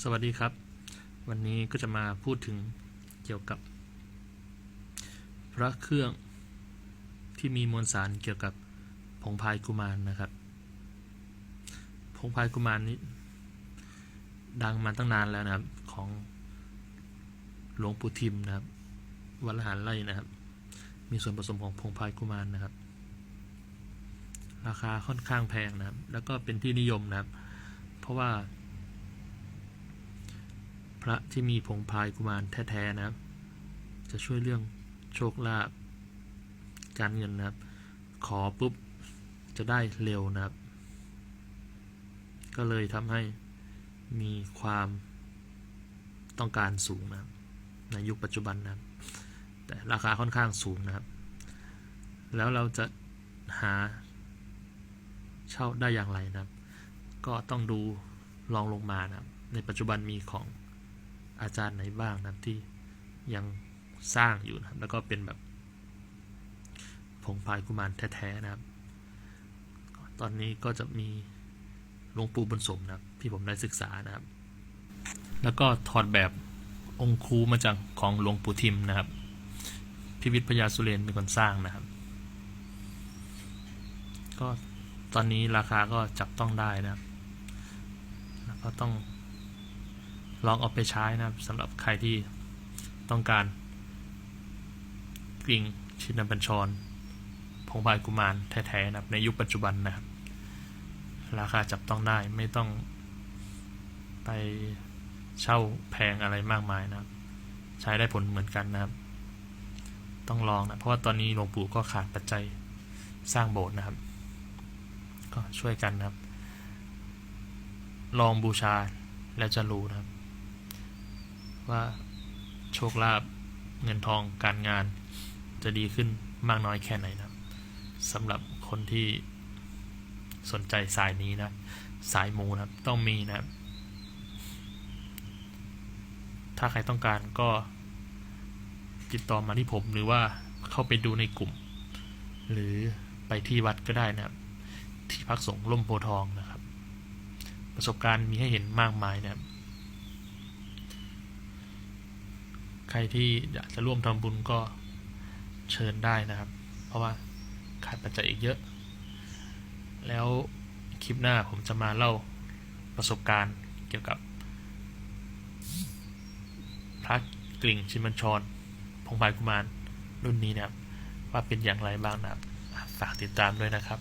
สวัสดีครับ วันนี้ก็จะมาพูดถึงเกี่ยวกับ พระเครื่องที่มีมวลสารเกี่ยวกับผงพายกุมารนะครับ ผงพายกุมารนี้ ดังมาตั้งนานแล้วนะครับของหลวงปู่ทิมนะครับวัดละหารไร่นะครับ มีส่วนผสมของผงพายกุมารนะครับ ราคาค่อนข้างแพงนะครับ แล้วก็เป็นที่นิยมนะครับ เพราะว่า พระที่มีผงพายกุมารแท้ๆนะครับ จะช่วยเรื่องโชคลาภการเงินนะครับ ขอปุ๊บจะได้เร็วนะครับ ก็เลยทำให้มีความต้องการสูงนะครับ ในยุคปัจจุบันนะครับ แต่ราคาค่อนข้างสูงนะครับ แล้วเราจะหาเช่าได้อย่างไรนะครับ ก็ต้องดูลองลงมานะครับ ในปัจจุบันมีของ อาจารย์ไหนบ้างนะที่ยังสร้างอยู่นะครับ แล้วก็เป็นแบบผงพายกุมารแท้ๆนะครับ ตอนนี้ก็จะมีหลวงปู่บุญสมนะครับ ที่ผมได้ศึกษานะครับ แล้วก็ถอดแบบองค์ครูมาจากของหลวงปู่ทิมนะครับ พิวิทพญาสุเรนเป็นคนสร้างนะครับ ก็ตอนนี้ราคาก็จับต้องได้นะครับ แล้วก็ต้อง ลองเอาไปใช้นะครับสำหรับใครที่ต้องการกริ่งชินบัญชรพงพายกุมารแท้ๆนะครับในยุคปัจจุบันนะครับ ราคาจับต้องได้ไม่ต้องไปเช่าแพงอะไรมากมายนะครับ ใช้ได้ผลเหมือนกันนะครับ ต้องลองนะ เพราะว่าตอนนี้หลวงปู่ก็ขาดปัจจัยสร้างโบสถ์นะครับ ก็ช่วยกันนะครับ ลองบูชาแล้วจะรู้นะครับ ว่าโชคลาภเงินทองการงานจะดีขึ้นมากน้อยแค่ไหนนะสำหรับคนที่สนใจสายนี้นะ สายมูนะต้องมีนะ ถ้าใครต้องการก็ติดต่อมาที่ผมหรือว่าเข้าไปดูในกลุ่ม หรือไปที่วัดก็ได้นะครับ ที่พักสงฆ์ล่มโพทองนะครับ ประสบการณ์มีให้เห็นมากมายนะครับ ใครที่อยากจะร่วมทำบุญก็เชิญได้นะครับ เพราะว่าขาดปัจจัยอีกเยอะ แล้วคลิปหน้าผมจะมาเล่าประสบการณ์เกี่ยวกับ พระกลิ่งชินบัญชรพงพายกุมารรุ่นนี้นะครับ ว่าเป็นอย่างไรบ้างนะครับ ฝากติดตามด้วยนะครับ